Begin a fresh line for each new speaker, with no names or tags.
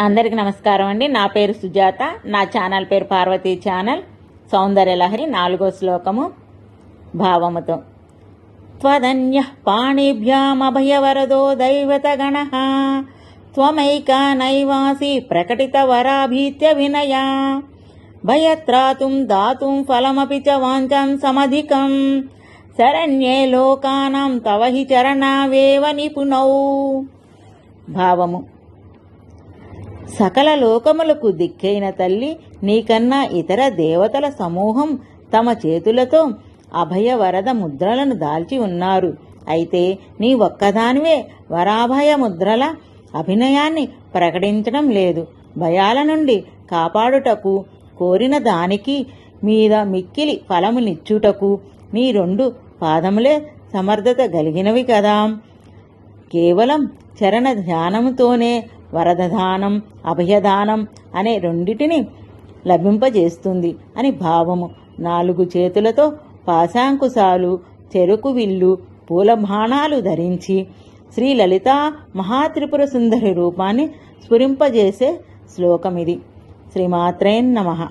అందరికి నమస్కారం అండి. నా పేరు సుజాత. నా ఛానల్ పేరు పార్వతీ ఛానల్. సౌందర్య లహరి నాలుగో శ్లోకము భావముతో. త్వదన్య పాణిభ్యామభయవరదో దైవతగణ త్వమైకా నైవాసి ప్రకటిత వరాభీత్య వినయా. భయత్రాతుం దాతుం ఫలమపి చ వాంఛం సమధికం. శరణ్యే లోకానాం తవ హి చరణావేవ నిపుణౌ. భావము. సకల లోకములకు దిక్కైన తల్లి నీకన్నా ఇతర దేవతల సమూహం తమ చేతులతో అభయ వరద ముద్రలను దాల్చి ఉన్నారు. అయితే నీ ఒక్కదానివే వరాభయ ముద్రల అభినయాన్ని ప్రకటించడం లేదు. భయాల నుండి కాపాడుటకు కోరిన దానికి మీద మిక్కిలి ఫలమునిచ్చుటకు నీ రెండు పాదములే సమర్థత కలిగినవి కదా. కేవలం చరణ ధ్యానముతోనే వరదదానం అభయదానం అనే రెండిటిని లభింపజేస్తుంది అని భావము. నాలుగు చేతులతో పాశాంకుశాలు చెరుకు విల్లు పూలబాణాలు ధరించి శ్రీ లలిత మహాత్రిపుర సుందరి రూపాన్ని స్ఫురింపజేసే శ్లోకమిది. శ్రీమాత్రేన్ నమః.